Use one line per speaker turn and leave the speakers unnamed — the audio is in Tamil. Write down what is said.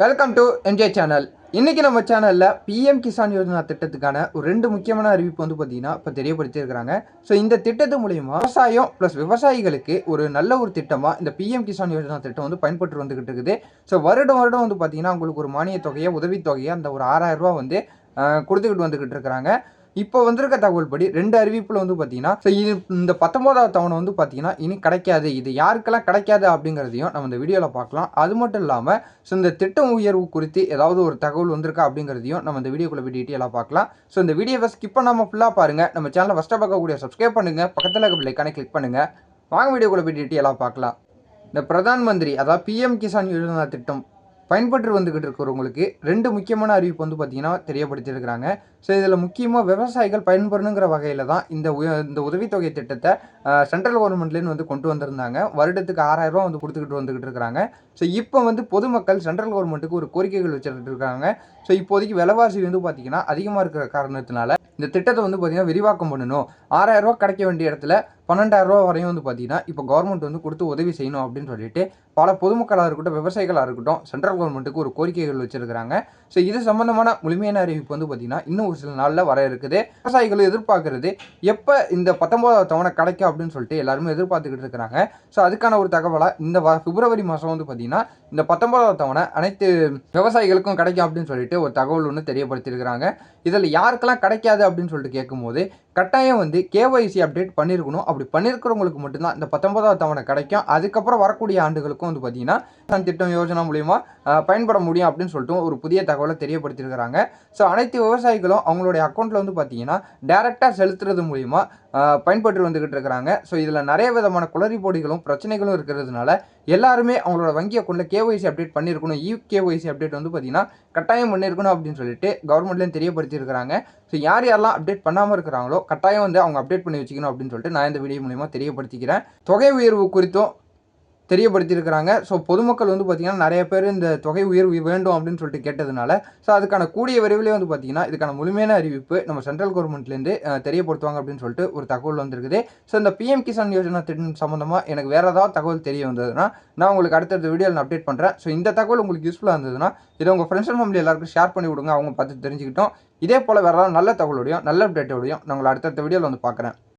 வெல்கம் டு எம்ஜே சேனல் இன்றைக்கி நம்ம சேனலில் பிஎம் கிசான் யோஜனா திட்டத்துக்கான ஒரு ரெண்டு முக்கியமான அறிவிப்பு வந்து பார்த்தீங்கன்னா இப்போ தெரியப்படுத்தியிருக்கிறாங்க ஸோ இந்த திட்டத்து மூலயமா விவசாயம் ப்ளஸ் விவசாயிகளுக்கு ஒரு நல்ல ஒரு திட்டமாக இந்த பிஎம் கிசான் யோஜனா திட்டம் வந்து பயன்பட்டு வந்துகிட்டு இருக்குது. ஸோ வருடம் வருடம் வந்து பார்த்தீங்கன்னா உங்களுக்கு ஒரு மானிய தொகையை உதவித்தொகையை அந்த ஒரு ஆறாயிரம் ரூபாய் வந்து கொடுத்துக்கிட்டு வந்துக்கிட்டு இருக்கிறாங்க இப்போ வந்திருக்க தகவல் படி ரெண்டு அறிவிப்பில் வந்து பார்த்தீங்கன்னா ஸோ இது இந்த பத்தொன்பதாவது தவணை வந்து பார்த்தீங்கன்னா இனி கிடைக்காது. இது யாருக்கெல்லாம் கிடைக்காது அப்படிங்கிறதையும் நம்ம இந்த வீடியோவில் பார்க்கலாம். அது மட்டும் இல்லாமல் ஸோ இந்த திட்டம் உயர்வு குறித்து ஏதாவது ஒரு தகவல் வந்திருக்கா அப்படிங்கிறதையும் நம்ம இந்த வீடியோக்குள்ள போய் டீட்டெயிலாக பார்க்கலாம். ஸோ இந்த வீடியோவை ஸ்கிப் பண்ணாமல் ஃபுல்லாக பாருங்கள் நம்ம சேனலை ஃபஸ்ட்டாக பார்க்கக்கூடிய சப்ஸ்கிரைப் பண்ணுங்கள் பக்கத்தில் இருக்க பிள்ளைக்கான கிளிக் பண்ணுங்கள் வாங்க வீடியோக்குள்ள போய் டீட்டெயிலாக பார்க்கலாம். இந்த பிரதான் மந்திரி அதாவது பிஎம் கிசான் யோஜனா திட்டம் பயன்பட்டு வந்துக்கிட்டு இருக்கிறவங்களுக்கு ரெண்டு முக்கியமான அறிவிப்பு வந்து பார்த்தீங்கன்னா தெரியப்படுத்தியிருக்கிறாங்க. ஸோ இதில் முக்கியமாக விவசாயிகள் பயன்பெறணுங்கிற வகையில் தான் இந்த உய இந்த உதவித்தொகை திட்டத்தை சென்ட்ரல் கவர்மெண்ட்லேருந்து வந்து கொண்டு வந்திருந்தாங்க. வருடத்துக்கு ஆறாயிரரூவா வந்து கொடுத்துக்கிட்டு வந்துக்கிட்டு இருக்கிறாங்க. ஸோ இப்போ வந்து பொதுமக்கள் சென்ட்ரல் கவர்மெண்ட்டுக்கு ஒரு கோரிக்கைகள் வச்சுட்டு இருக்காங்க. ஸோ இப்போதைக்கு விலைவாசி வந்து பார்த்தீங்கன்னா அதிகமாக இருக்கிற காரணத்தினால இந்த திட்டத்தை வந்து பார்த்திங்கன்னா விரிவாக்கம் பண்ணணும். ஆறாயிரரூவா கிடைக்க வேண்டிய இடத்துல பன்னெண்டாயிரம் ரூபா வரையும் வந்து பார்த்தீங்கன்னா இப்போ கவர்மெண்ட் வந்து கொடுத்து உதவி செய்யணும் அப்படின்னு சொல்லிட்டு பல பொதுமக்களாக இருக்கட்டும் விவசாயிகளாக இருக்கட்டும் சென்ட்ரல் கவர்மெண்ட்டுக்கு ஒரு கோரிக்கைகள் வச்சிருக்கிறாங்க. ஸோ இது சம்பந்தமான முழுமையான அறிவிப்பு வந்து பார்த்தீங்கன்னா இன்னும் ஒரு சில நாளில் வர இருக்குது. விவசாயிகளும் எதிர்பார்க்கறது எப்போ இந்த பத்தொன்பதாவது தவணை கிடைக்கும் அப்படின்னு சொல்லிட்டு எல்லாருமே எதிர்பார்த்துக்கிட்டு இருக்கிறாங்க. ஸோ அதுக்கான ஒரு தகவலாக இந்த வ பிப்ரவரி மாதம் வந்து பார்த்தீங்கன்னா இந்த பத்தொன்பதாவது தவணை அனைத்து விவசாயிகளுக்கும் கிடைக்கும் அப்படின்னு சொல்லிட்டு ஒரு தகவல் ஒன்று தெரியப்படுத்தியிருக்கிறாங்க. இதில் யாருக்கெல்லாம் கிடைக்காது அப்படின்னு சொல்லிட்டு கேட்கும்போது கட்டாயம் வந்து கேஒய்சி அப்டேட் பண்ணியிருக்கணும் அப்படி பண்ணியிருக்கிறவங்களுக்கு மட்டும்தான் இந்த பத்தொன்பதாவது தவணை கிடைக்கும். அதுக்கப்புறம் வரக்கூடிய ஆண்டுகளுக்கும் வந்து பார்த்தீங்கன்னா திட்டம் யோஜனா மூலிமா பயன்பட முடியும் அப்படின்னு சொல்லிட்டு ஒரு புதிய தகவலை தெரியப்படுத்தியிருக்கிறாங்க. ஸோ அனைத்து விவசாயிகளும் அவங்களுடைய அக்கௌண்ட்டில் வந்து பார்த்தீங்கன்னா டேரெக்டாக செலுத்துறது மூலிமா பயன்பட்டு வந்துக்கிட்டு இருக்கிறாங்க. ஸோ இதில் நிறைய விதமான குளறிப்பொடிகளும் பிரச்சனைகளும் இருக்கிறதுனால எல்லாருமே அவங்களோட வங்கியை கொண்ட கேஒய்சி அப்டேட் பண்ணியிருக்கணும். இ கேஒய்சி அப்டேட் வந்து பார்த்திங்கன்னா கட்டாயம் பண்ணியிருக்கணும் அப்படின்னு சொல்லிட்டு கவர்மெண்ட்லேயும் தெரியப்படுத்தியிருக்கிறாங்க. ஸோ யார் யாரெல்லாம் அப்டேட் பண்ணாமல் இருக்கிறாங்களோ கட்டாயம் வந்து அவங்க அப்டேட் பண்ணி வச்சுக்கணும் அப்படின்னு சொல்லிட்டு நான் இந்த வீடியோ மூலியமாக தெரியப்படுத்திக்கிறேன். தொகை உயர்வு குறித்தும் தெரியப்படுத்தியிருக்கிறாங்க. ஸோ பொதுமக்கள் வந்து பார்த்திங்கன்னா நிறைய பேர் இந்த தொகை உயர்வு வேண்டும் அப்படின்னு சொல்லிட்டு கேட்டதுனால ஸோ அதுக்கான கூடிய விரைவிலே வந்து பார்த்திங்கன்னா இதுக்கான முழுமையான அறிவிப்பு நம்ம சென்ட்ரல் கவர்மெண்ட்லேருந்து தெரியப்படுத்துவாங்க அப்படின்னு சொல்லிட்டு ஒரு தகவல் வந்திருக்குது. ஸோ இந்த பிஎம் கிசான் யோஜனா திட்டம் சம்மந்தமாக எனக்கு வேறு ஏதாவது தகவல் தெரிய வந்ததுன்னா நான் உங்களுக்கு அடுத்தடுத்த வீடியோவில் நான் அப்டேட் பண்ணுறேன் ஸோ இந்த தகவல் உங்களுக்கு யூஸ்ஃபுல்லாக இருந்ததுன்னா இதை உங்கள் ஃப்ரெண்ட்ஸ் அண்ட் ஃபேமிலி எல்லாருக்கும் ஷேர் பண்ணி விடுங்க. அவங்க பார்த்து தெரிஞ்சுக்கிட்டோம். இதே போல் வேறு ஏதாவது நல்ல தகவலோடையும் நல்ல அப்டேட்டோடையும் நான் உங்களை அடுத்தடுத்த வீடியோவில் வந்து பார்க்குறேன்